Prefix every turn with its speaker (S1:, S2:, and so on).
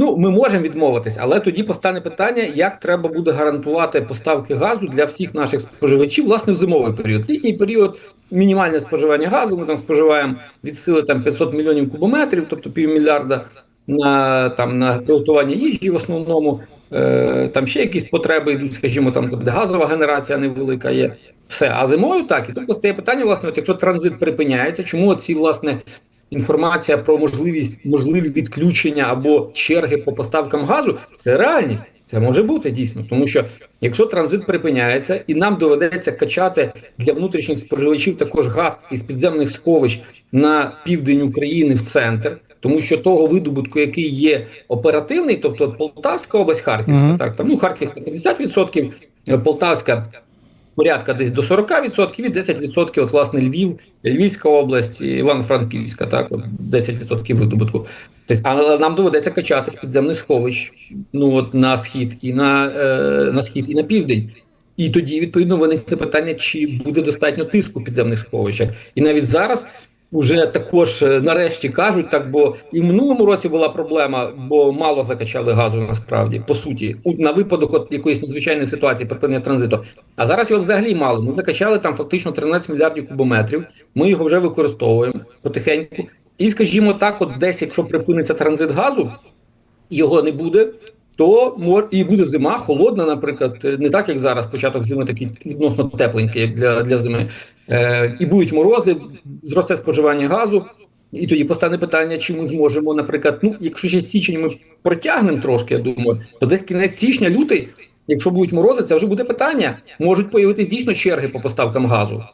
S1: Ну, ми можемо відмовитись, але тоді постане питання, як треба буде гарантувати поставки газу для всіх наших споживачів, власне, в зимовий період. Літній період мінімальне споживання газу. Ми там споживаємо від сили там 500 мільйонів кубометрів, тобто півмільярда на там на приготування їжі в основному. Е, там ще якісь потреби йдуть, скажімо, там де газова генерація невелика є. Все, а зимою так. І тут постає питання, власне, от якщо транзит припиняється, чому ці власне інформація про можливість можливі відключення або черги по поставкам газу це реальність. Це може бути дійсно, тому що якщо транзит припиняється, і нам доведеться качати для внутрішніх споживачів також газ із підземних сховищ на південь України в центр, тому що того видобутку, який є оперативний, тобто Полтавська область, Харківська,
S2: Мгм.
S1: так там ну Харківська 50%, е, Полтавська порядка десь до 40% і 10% от власне Львів, Львівська область, Івано-Франківська, так от 10% видобутку. Тобто, але нам доведеться качати з підземних сховищ ну от на схід і на, е, на схід і на південь. І тоді відповідно виникне питання, чи буде достатньо тиску в підземних сховищах. І навіть зараз вже також е, нарешті кажуть так, бо і в минулому році була проблема, бо мало закачали газу насправді по суті, на випадок якоїсь надзвичайної ситуації припинення транзиту. А зараз його взагалі мало. Ми закачали там фактично 13 мільярдів кубометрів. Ми його вже використовуємо потихеньку. І скажімо так, от десь, якщо припиниться транзит газу, його не буде. То мор і буде зима холодна, наприклад, е, не так як зараз. Початок зими такий відносно тепленький, як для, для зими. Е, і будуть морози, зросте споживання газу. І тоді постане питання, чи ми зможемо, наприклад, ну якщо ще січень ми протягнемо трошки, я думаю, то десь кінець січня, лютий, якщо будуть морози, це вже буде питання. Можуть появитись дійсно черги по поставкам газу.